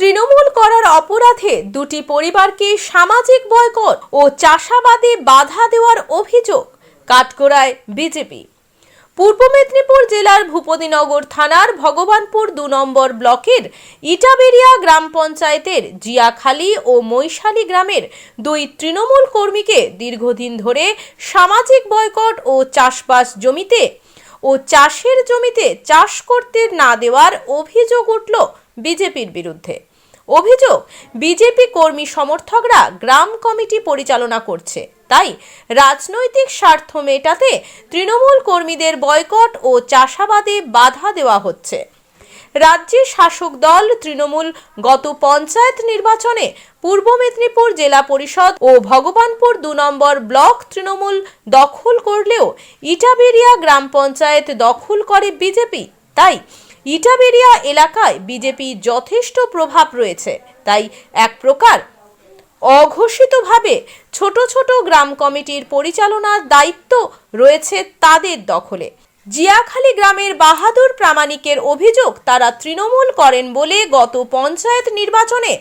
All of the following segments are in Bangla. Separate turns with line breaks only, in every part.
তৃণমূল করার অপরাধে দুটি পরিবারকে সামাজিক বয়কট ও চাষাবাদে বাধা দেওয়ার অভিযোগ কাঠগড়ায় বিজেপি। পূর্ব মেদিনীপুর জেলার ভূপতিনগর থানার ভগবানপুর দু নম্বর ব্লকের ইটাবেরিয়া গ্রাম পঞ্চায়েতের জিয়াখালী ও মৈশালী গ্রামের দুই তৃণমূল কর্মীকে দীর্ঘদিন ধরে সামাজিক বয়কট ও চাষবাস জমিতে ও চাষের জমিতে চাষ করতে না দেওয়ার অভিযোগ উঠল বিজেপির বিরুদ্ধে। অভিযোগ, বিজেপি কর্মী সমর্থকরা গ্রাম কমিটি পরিচালনা করছে। তাই রাজনৈতিক স্বার্থ মেটাতে তৃণমূল কর্মীদের বয়কট ও চাষাবাদে বাধা দেওয়া হচ্ছে। রাজ্যের শাসক দল তৃণমূল গত পঞ্চায়েত নির্বাচনে পূর্ব মেদিনীপুর জেলা পরিষদ ও ভগবানপুর দু নম্বর ব্লক তৃণমূল দখল করলেও ইটাবেরিয়া গ্রাম পঞ্চায়েত দখল করে বিজেপি। তাই ইটাবেরিয়া এলাকায় বিজেপি যথেষ্ট প্রভাব রয়েছে। তাই এক প্রকার অঘোষিতভাবে ছোট ছোট গ্রাম কমিটির পরিচালনার দায়িত্ব রয়েছে তাদের দখলে। জিয়াখালী গ্রামের বাহাদুর প্রামাণিকের অভিযোগ তারা তৃণমূল করেন বলে গত পঞ্চায়েত নির্বাচনে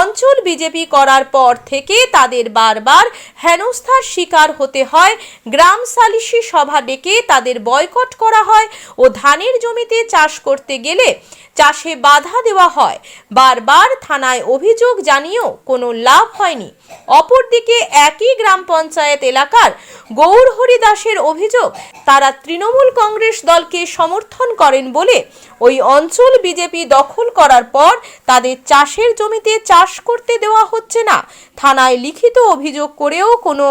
অঞ্চল বিজেপি করার পর থেকে তাদের বারবার হেনস্থার শিকার হতে হয়। গ্রাম সালিশি সভা ডেকে তাদের বয়কট করা হয় ও ধানের জমিতে চাষ করতে গেলে চাষে বাধা দেওয়া হয়। বারবার থানায় অভিযোগ জানিয়েও কোনো লাভ হয়নি। অপরদিকে একই গ্রাম পঞ্চায়েত এলাকার গৌরহরি দাসের অভিযোগ, তারা তৃণমূল কংগ্রেস দলকে সমর্থন করেন বলে ওই অঞ্চল বিজেপি দখল করার পর তাদের চাষের জমিতে চাষ করতে দেওয়া হচ্ছে না। থানায় লিখিত অভিযোগ করেও কোনো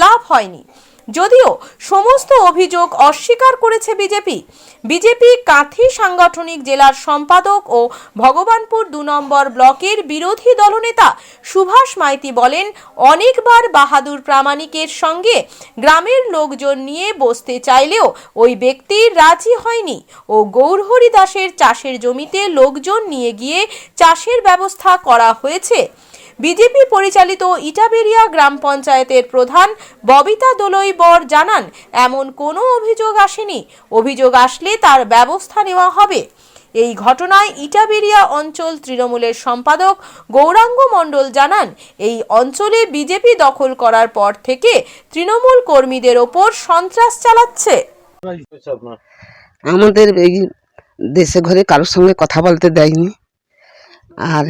লাভ হয়নি। যদিও সমস্ত অভিযোগ অস্বীকার করেছে বিজেপি। বিজেপি কাঁথি সাংগঠনিক জেলার সম্পাদক ও ভগবানপুর দু নম্বর ব্লকের বিরোধী দলনেতা সুভাষ মাইতি বলেন, অনেকবার বাহাদুর প্রামাণিকের সঙ্গে গ্রামের লোকজন নিয়ে বসতে চাইলেও ওই ব্যক্তি রাজি হয়নি ও গৌরহরি দাসের চাষের জমিতে লোকজন নিয়ে গিয়ে চাষের ব্যবস্থা করা হয়েছে। বিজেপি পরিচালিত ইটাবেরিয়া গ্রাম পঞ্চায়েতের প্রধান ববিতা দোলই বর জানান এমন কোনো অভিযোগ আসেনি। অভিযোগ আসলে তার ব্যবস্থা নেওয়া হবে। এই ঘটনায় ইটাবেরিয়া অঞ্চল তৃণমূলের সম্পাদক গৌরাঙ্গ মণ্ডল জানান এই অঞ্চলে বিজেপি দখল করার পর থেকে তৃণমূল কর্মীদের ওপর সন্ত্রাস চালাচ্ছে।
আমাদের এই দেশে ঘরে কারোর সঙ্গে কথা বলতে দেয়নি। আর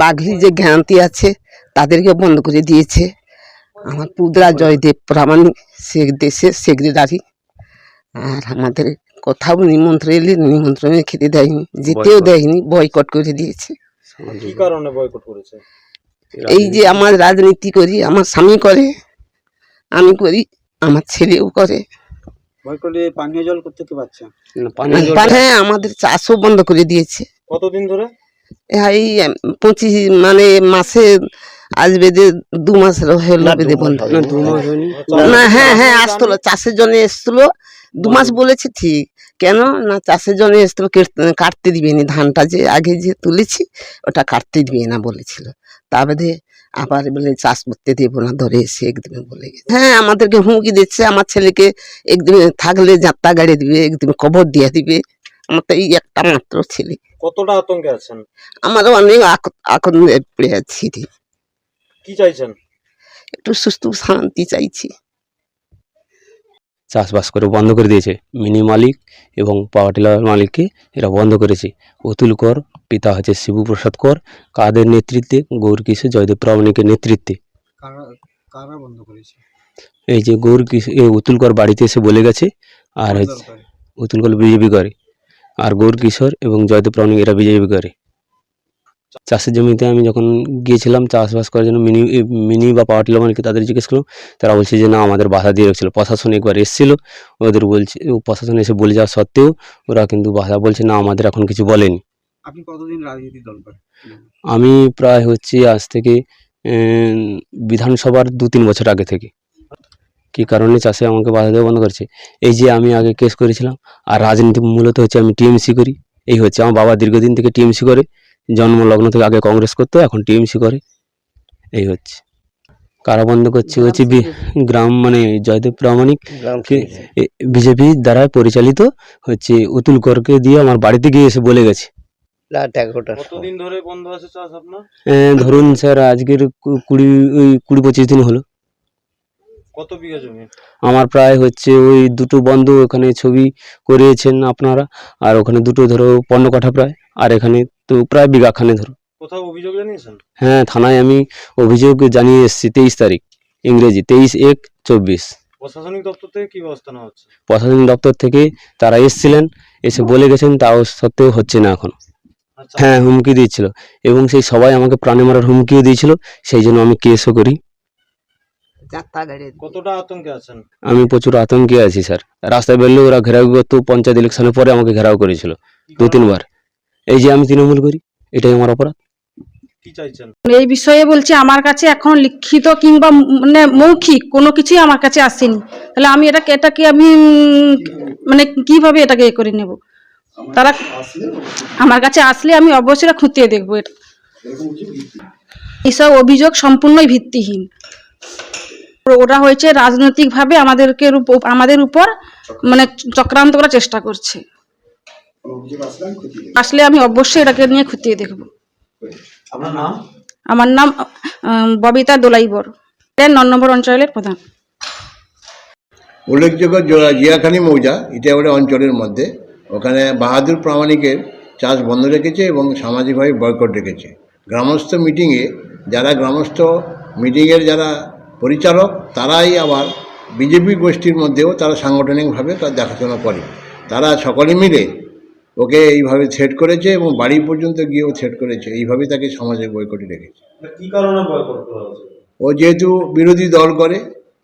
বাঘলি যে জ্ঞানতি আছে তাদেরকে বন্ধ করে দিয়েছে। আমার পুদরা জয়দেব প্রামাণিক সে দেশের সেক্রেটারি। আর আমাদের কোথাও নিমন্ত্রণ এলে নিমন্ত্রণে খেতে দেয়নি যেতেও দেয়নি বয়কট করে দিয়েছে।
কি কারণে বয়কট করেছে?
এই যে আমার রাজনীতি করি আমার স্বামী করে আমি করি আমার ছেলেও করে।
পানীয় জল করতে কি পাচ্ছে
হ্যাঁ আমাদের চাষও বন্ধ করে দিয়েছে।
কতদিন ধরে?
এই পঁচিশ মানে মাসে আসবে যে দু মাস হলো বন্ধ। না হ্যাঁ হ্যাঁ আসছিল। চাষের জন্য এসছিল। দু মাস বলেছে ঠিক। কেন? না চাষের জন্য এসছিল। কেট- কাটতে দিবে না ধানটা যে আগে যে তুলেছি ওটা কাটতে দিবে না বলেছিল। তা বাদে আবার বলে চাষ করতে দেবো না ধরে এসে একদিনে বলে গেছে। হ্যাঁ আমাদেরকে হুমকি দিচ্ছে। আমার ছেলেকে একদিনে থাকলে যাত্রা গাড়ি দিবে একদিন কবর দিয়ে দিবে। আমার তো এই একটা মাত্র ছেলে।
কতটা আতঙ্কে আছেন?
আমারও অনেক আনন্দে পড়ে আছি।
কি চাইছেন?
একটু সুস্থ শান্তি চাইছি।
চাষবাস করে বন্ধ করে দিয়েছে। মিনি মালিক এবং পাওয়ার টিলার মালিককে এরা বন্ধ করেছে। অতুল কর পিতা হচ্ছে শিবপ্রসাদ কর। কাদের নেতৃত্বে? গৌর কিশোর জয়দেব প্রামাণিকের নেতৃত্বে।
কারা বন্ধ করেছে?
এই যে গৌর কিশোর অতুল কর বাড়িতে এসে বলে গেছে। আর হচ্ছে অতুল কর বিজেপি করে। আর গৌর কিশোর এবং জয়দেব প্রামাণিক এরা বিজেপি করে চাষের জমিতে আমি যখন গিয়েছিলাম চাষবাস করার জন্য মিনি মিনি বা পাওয়ার টিলার মালিককে তাদের জিজ্ঞেস করলাম তারা বলছে যে না আমাদের বাধা দিয়ে রেখেছিল। প্রশাসন একবার এসেছিল ওদের বলছে ও প্রশাসন এসে বলে যাওয়া সত্ত্বেও ওরা কিন্তু বাধা বলছে না আমাদের এখন কিছু বলেনি।
আপনি কতদিন রাজনীতি দল করেন?
আমি প্রায় হচ্ছে আজ থেকে বিধানসভার দু তিন বছর আগে থেকে। কী কারণে চাষে আমাকে বাধা দেওয়া বন্ধ করেছে? এই যে আমি আগে কেস করেছিলাম আর রাজনীতি মূলত হচ্ছে আমি টিএমসি করি। এই হচ্ছে আমার বাবা দীর্ঘদিন থেকে টিএমসি করে জন্ম লগ্ন থেকে আগে কংগ্রেস করতো এখন টিএমসি করে। এই হচ্ছে। কারা বন্ধ করছে হচ্ছে বি- গ্রাম মানে জয়দেব প্রামাণিক বিজেপি দ্বারা পরিচালিত হচ্ছে অতুল করকে দিয়ে আমার বাড়িতে গিয়ে এসে বলে গেছে। ধরুন স্যার আজকের কুড়ি ওই কুড়ি পঁচিশ দিন হলো।
কত বিঘা জমি?
আমার প্রায় হচ্ছে ওই দুটো বন্ধ ওখানে ছবি করিয়েছেন আপনারা আর ওখানে দুটো ধরো পনেরো কাঠা প্রায় আর এখানে তো প্রায় বিঘাখানে ধরো।
কোথাও অভিযোগ জানিয়েছেন?
হ্যাঁ থানায় আমি অভিযোগ জানিয়ে এসেছি তেইশ তারিখ ইংরেজি তেইশ এক চব্বিশ।
প্রশাসনিক দপ্তর থেকে কি ব্যবস্থা নেওয়া হচ্ছে?
প্রশাসনিক দপ্তর থেকে তারা এসেছিলেন এসে বলে গেছেন তাও সত্ত্বেও হচ্ছে না এখন।
আচ্ছা।
হ্যাঁ হুমকি দিচ্ছিল এবং সেই সবাই আমাকে প্রাণে মারার হুমকিও দিয়েছিল সেই জন্য আমি কেসও করি।
যাত্রা গাড়ি
কতটা আতঙ্কে আছেন?
আমি প্রচুর আতঙ্কে আছি স্যার। রাস্তায় বেরলে ওরা ঘেরাও করতো পঞ্চায়েত ইলেকশনের পরে আমাকে ঘেরাও করেছিল দু তিনবার এই যে আমি তৃণমূল করি এটাই আমার অপরাধ।
এই বিষয়ে বলছি আমার কাছে এখন লিখিত কিংবা মানে মৌখিক কোনো কিছুই আমার কাছে আসেনি। তাহলে আমি এটাকে এটাকে আমি মানে কীভাবে এটাকে এ করে নেব? তারা আমার কাছে আসলে আমি অবশ্যই খুঁটিয়ে দেখব এটা। এইসব অভিযোগ সম্পূর্ণই ভিত্তিহীন। ওরা হয়েছে রাজনৈতিকভাবে আমাদেরকে আমাদের উপর মানে চক্রান্ত করার চেষ্টা করছে। আসলে আমি অবশ্যই এটাকে নিয়ে খুঁটিয়ে দেখব।
আপনার নাম?
আমার নাম ববিতা দোলাইবর। ন নম্বর অঞ্চলের প্রধান।
উল্লেখযোগ্য জোড়া জিয়াখানি মৌজা ইটাবাড়ি অঞ্চলের মধ্যে। ওখানে বাহাদুর প্রামাণিকের চাষ বন্ধ রেখেছে এবং সামাজিকভাবে বয়কট রেখেছে। গ্রামস্থ মিটিংয়ে যারা গ্রামস্থ মিটিংয়ের যারা পরিচালক তারাই আবার বিজেপি গোষ্ঠীর মধ্যেও তারা সাংগঠনিকভাবে তার দেখাশোনা করে। তারা সকলে মিলে ওকে এইভাবে থ্রেট করেছে এবং বাড়ি পর্যন্ত গিয়েও থ্রেট করেছে। এইভাবে তাকে সমাজে বয়কটে রেখেছে।
কি কারণে হচ্ছে
ও যেহেতু বিরোধী দল করে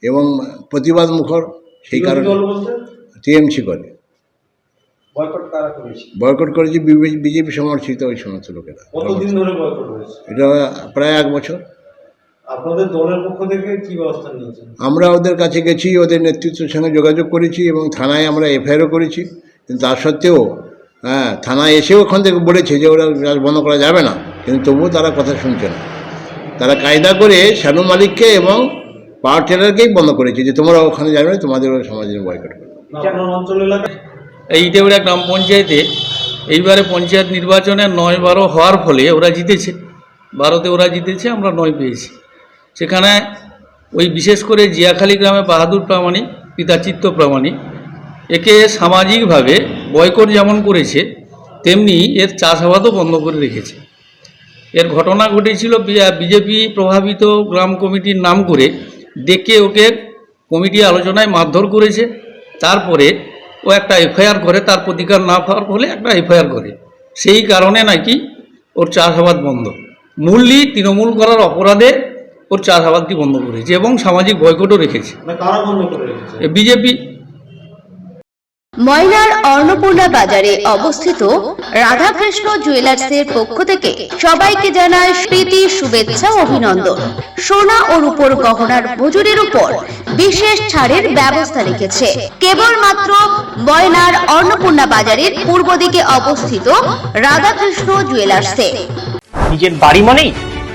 এবং প্রতিবাদ মুখর সেই কারণে টিএমসি করে।
বয়কট করেছে?
বিজেপি সমর্থিত ওই সমস্ত লোকেরা। এটা প্রায় এক বছর।
আপনাদের দলের পক্ষ থেকে কি ব্যবস্থা নিয়েছেন?
আমরা ওদের কাছে গেছি ওদের নেতৃত্বের সঙ্গে যোগাযোগ করেছি এবং থানায় আমরা এফআইআরও করেছি। কিন্তু তা সত্ত্বেও হ্যাঁ থানায় এসেও ওখান থেকে বলেছে যে ওরা গাছ বন্ধ করা যাবে না। কিন্তু তবুও তারা কথা শুনছে না। তারা কায়দা করে শ্যানু মালিককে এবং পাওয়ার টেলারকেই বন্ধ করেছে যে তোমরা ওখানে যাবে না তোমাদের সমাজের বয়কট করবে।
এই ইটেবড়া গ্রাম পঞ্চায়েতে এইবারে পঞ্চায়েত নির্বাচনে নয় বারো হওয়ার ফলে ওরা জিতেছে। বারোতে ওরা জিতেছে আমরা নয় পেয়েছি। সেখানে ওই বিশেষ করে জিয়াখালী গ্রামে বাহাদুর প্রামাণিক, পিতা চিত্ত প্রামাণিক, একে সামাজিকভাবে বয়কট যেমন করেছে, তেমনি এর চাষাবাদও বন্ধ করে রেখেছে। এর ঘটনা ঘটেছিল বিজেপি প্রভাবিত গ্রাম কমিটির নাম করে ডেকে ওকে কমিটি আলোচনায় মারধর করেছে। তারপরে ও একটা এফআইআর করে, তার প্রতিকার না পাওয়ার ফলে একটা এফআইআর করে। সেই কারণে নাকি ওর চাষাবাদ বন্ধ। মূল্যি তৃণমূল করার অপরাধে ওর চাষাবাদটি বন্ধ করেছে এবং সামাজিক বয়কটও রেখেছে।
না কারা বন্ধ করে রেখেছে?
বিজেপি
ময়নার অন্নপূর্ণা বাজারে অবস্থিত রাধাকৃষ্ণ জুয়েলার্সের পক্ষ থেকে সবাইকে জানায় প্রীতি শুভেচ্ছা অভিনন্দন। সোনা ও রূপর গহনার মজুরির উপর বিশেষ ছাড়ের ব্যবস্থা রেখেছে। কেবলমাত্র ময়নার অন্নপূর্ণা বাজারের পূর্ব দিকে অবস্থিত রাধাকৃষ্ণ জুয়েলার্সে।
নিজের বাড়ি মানেই